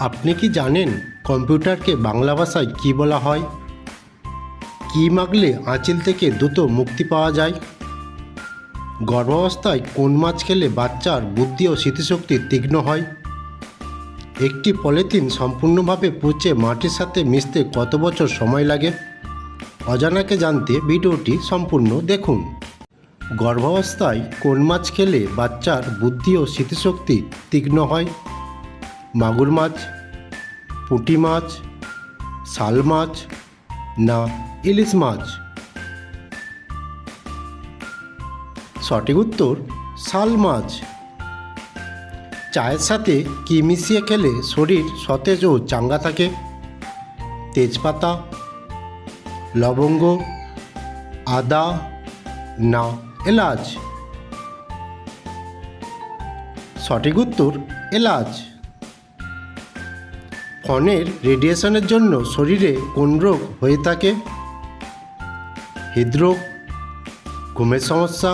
আপনি কি জানেন কম্পিউটারকে বাংলা ভাষায় কী বলা হয়? কী মাগলে আঁচিল থেকে দ্রুত মুক্তি পাওয়া যায়? গর্ভাবস্থায় কোন মাছ খেলে বাচ্চার বুদ্ধি ও স্মৃতিশক্তি তীক্ষ্ণ হয়? একটি পলিথিন সম্পূর্ণভাবে পচে মাটির সাথে মিশতে কত বছর সময় লাগে? অজানাকে জানতে ভিডিওটি সম্পূর্ণ দেখুন। গর্ভাবস্থায় কোন মাছ খেলে বাচ্চার বুদ্ধি ও স্মৃতিশক্তি তীক্ষ্ণ হয়? মাগুর মাছ, পুঁটি মাছ, শাল মাছ না ইলিশ মাছ? সঠিক উত্তর, শাল মাছ। চায়ের সাথে কি মিশিয়ে খেলে শরীর সতেজ ও চাঙ্গা থাকে? তেজপাতা, লবঙ্গ, আদা না এলাচ? সঠিক উত্তর, এলাচ। ফোনের রেডিয়েশনের জন্য শরীরে কোন রোগ হয়ে থাকে? হৃদরোগ, ঘুমের সমস্যা,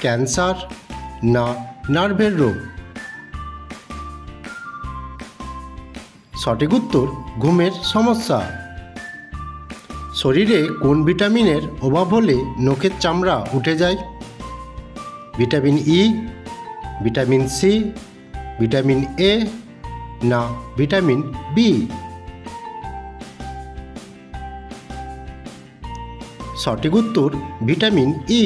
ক্যান্সার না নার্ভের রোগ? সঠিক উত্তর, ঘুমের সমস্যা। শরীরে কোন ভিটামিনের অভাব হলে নখের চামড়া উঠে যায়? Vitamin E vitamin C vitamin A না, ভিটামিন বি সঠিক উত্তর, ভিটামিন ই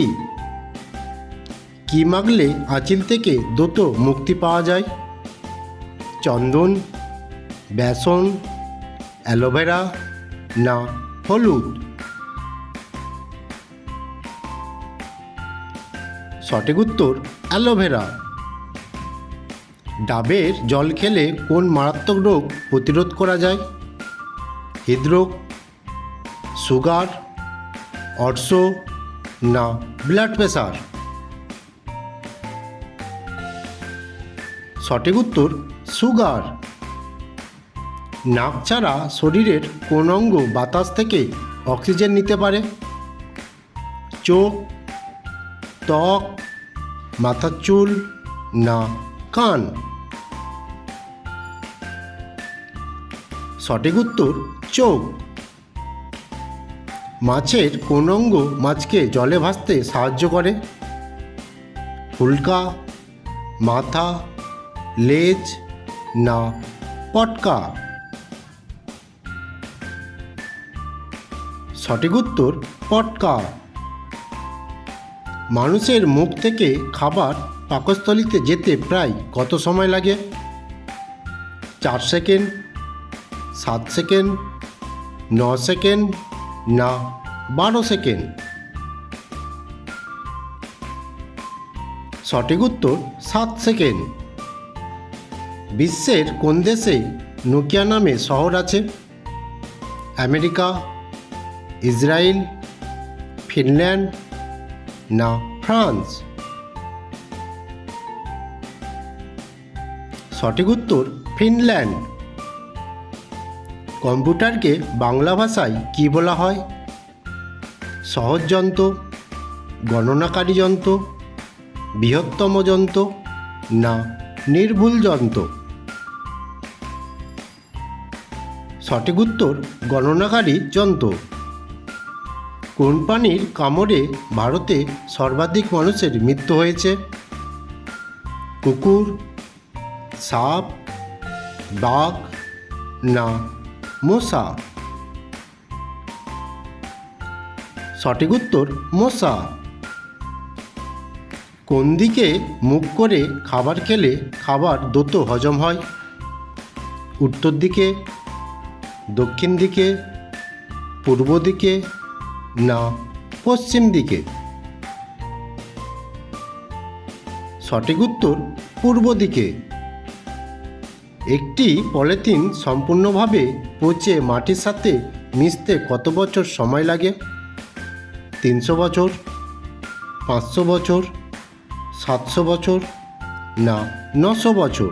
কি মাগলে আঁচিল থেকে দ্রুত মুক্তি পাওয়া যায়? চন্দন, বেসন, অ্যালোভেরা না, হলুদ? সঠিক উত্তর, অ্যালোভেরা। ডাবের জল খেলে কোন মারাত্মক রোগ প্রতিরোধ করা যায়? হৃদরোগ, সুগার অর্শ না ব্লাড প্রেশার সঠিক উত্তর, সুগার। নাক ছাড়া শরীরের কোন অঙ্গ বাতাস থেকে অক্সিজেন নিতে পারে? চোখ, ত্বক, মাথার চুল না কান সঠিক উত্তর, চোখ। মাছের কোন অঙ্গ মাছকে জলে ভাসতে সাহায্য করে। ফুলকা, মাথা, লেজ না পটকা। সঠিক উত্তর, পটকা। মানুষের মুখ থেকে খাবার পাকস্থলিতে যেতে প্রায় কত সময় লাগে? চার সেকেন্ড, সাত সেকেন্ড, ন সেকেন্ড, না, বারো সেকেন্ড? সঠিক উত্তর, সাত সেকেন্ড। বিশ্বের কোন দেশে নোকিয়া নামে শহর আছে? আমেরিকা, ইসরায়েল, ফিনল্যান্ড, না, ফ্রান্স? সঠিক উত্তর, ফিনল্যান্ড। কম্পিউটারকে বাংলা ভাষায় কী বলা হয়? সহজ যন্ত্র, গণনাকারী যন্ত্র, বৃহত্তম যন্ত্র না নির্ভুল যন্ত্র? সঠিক উত্তর, গণনাকারী যন্ত্র। কোন কামড়ে ভারতে সর্বাধিক মানুষের মৃত্যু হয়েছে? কুকুর সাপ বাঘ না মশা সঠিক উত্তর মশা কোন দিকে মুখ করে খাবার খেলে খাবার দ্রুত হজম হয়? উত্তর দিকে, দক্ষিণ দিকে, পূর্ব দিকে, না, পশ্চিম দিকে। সঠিক উত্তর, পূর্ব দিকে। একটি পলিথিন সম্পূর্ণভাবে পচে মাটির সাথে মিশতে কত বছর সময় লাগে? তিনশো বছর? পাঁচশো বছর? সাতশো বছর? না, নশো বছর?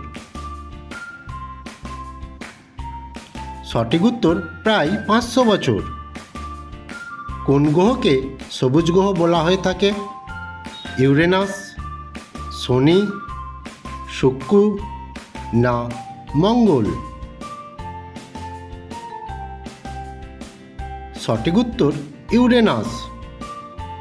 সঠিক উত্তর প্রায় পাঁচশো বছর। কোন গ্রহকে সবুজ গ্রহ বলা হয়ে থাকে? ইউরেনাস, শনি, শুক্র, না মঙ্গল। সঠিক উত্তর ইউরেনাস।